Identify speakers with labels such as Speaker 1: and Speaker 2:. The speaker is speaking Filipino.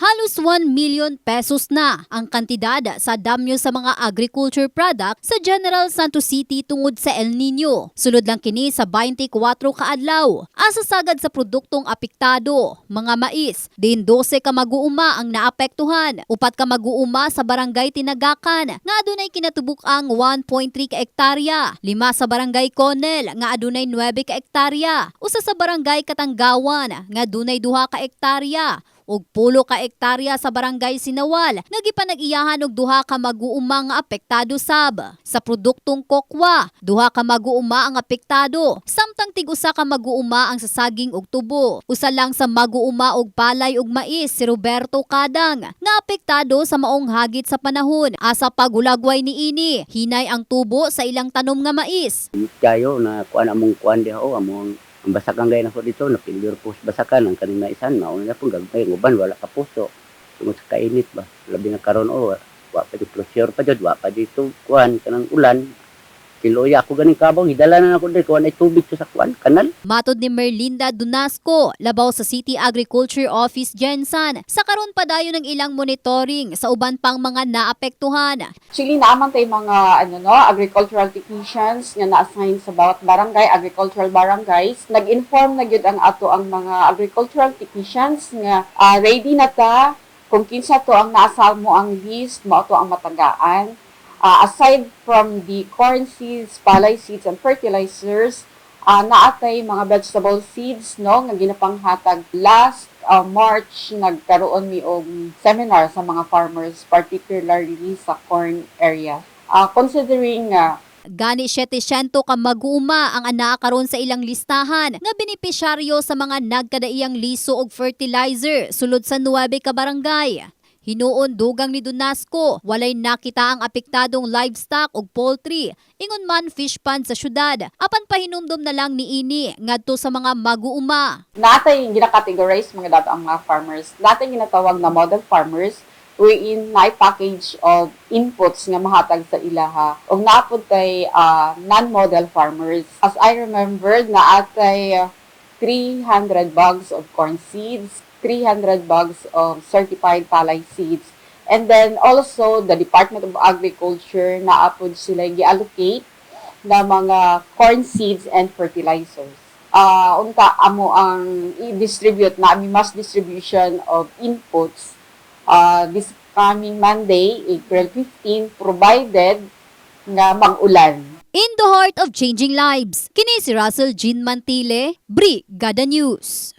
Speaker 1: Halos 1 million pesos na ang kantidad sa damyo sa mga agriculture product sa General Santos City tungod sa El Nino. Sulod lang kini sa 24 kaadlaw. Asa sagad sa produktong apektado, mga mais, din 12 ka mag-uuma ang naapektuhan, upat ka mag-uuma sa barangay Tinagakan nga adunay kinatubuk ang 1.3 ka hektarya, lima sa barangay Conel nga adunay 9 ka hektarya, usa sa barangay Katanggawan nga adunay duha ka hektarya, ug pulo ka hektarya sa barangay Sinawal nga gipanag-iyahan og duha ka mag-uuma nga apektado sab. Sa produktong kokwa, duha ka mag-uuma ang apektado, samtang tig-usa ka mag-uuma ang sa saging ug tubo. Usa lang sa mag-uuma og palay ug mais si Roberto Kadang nga apektado sa maong hagit sa panahon asa pagulagway ni ini. Hinay ang tubo sa ilang tanom nga mais.
Speaker 2: kayo na kuan among kuan di ho among ang basakan gay na ko dito na pilyor po sa basakan ang kanina isan mauna na pong gagmay nguban wala ka puso. Tungod sa kainit ba? Labi na karon o wa pa di closure pa jud wa pa dito kuan kanang ulan kiloya ako ganing kabaw hidala na ako diri kuan ay tubig sa kuan kanal
Speaker 1: Matod ni Merlinda Dunasco, labaw sa City Agriculture Office Jensan, sa karon pa dayon ng ilang monitoring sa uban pang mga naapektuhan.
Speaker 3: Actually, naaman tayo mga ano, no, agricultural technicians nga na-assign sa bawat barangay, agricultural barangays. Nag-inform na gyud ang ato ang mga agricultural technicians nga ah, ready na ta kung kinsa to ang naasal mo ang list, mo to ang matagaan. Ah, aside from the corn seeds, palay seeds, and fertilizers, uh, naatay mga vegetable seeds no nga ginapanghatag last uh, March nagkaroon mi og seminar sa mga farmers particularly sa corn area. Uh, considering nga
Speaker 1: Gani 700 ka mag-uuma ang anaa karon sa ilang listahan nga benepisyaryo sa mga nagkadaiyang liso og fertilizer sulod sa 9 ka barangay. Hinuon dugang ni Dunasco, walay nakita ang apektadong livestock ug poultry, ingon man fish pond sa syudad. Apan pahinumdom na lang ni ini ngadto sa mga mag-uuma.
Speaker 3: natay gina-categorize mga dato ang mga farmers. Natay ginatawag na model farmers wherein na package of inputs nga mahatag sa ilaha. Og naapod tay ah, non-model farmers. As I remember, naatay ah, 300 bags of corn seeds, 300 bags of certified palay seeds, and then also the Department of Agriculture naapod sila gi-allocate na mga corn seeds and fertilizers. Ah, unta amo ang i-distribute na ami mass distribution of inputs uh, this coming Monday, April 15, provided nga mag-ulan.
Speaker 1: In the heart of changing lives, kini si Russell Jean Mantile, Brigada News.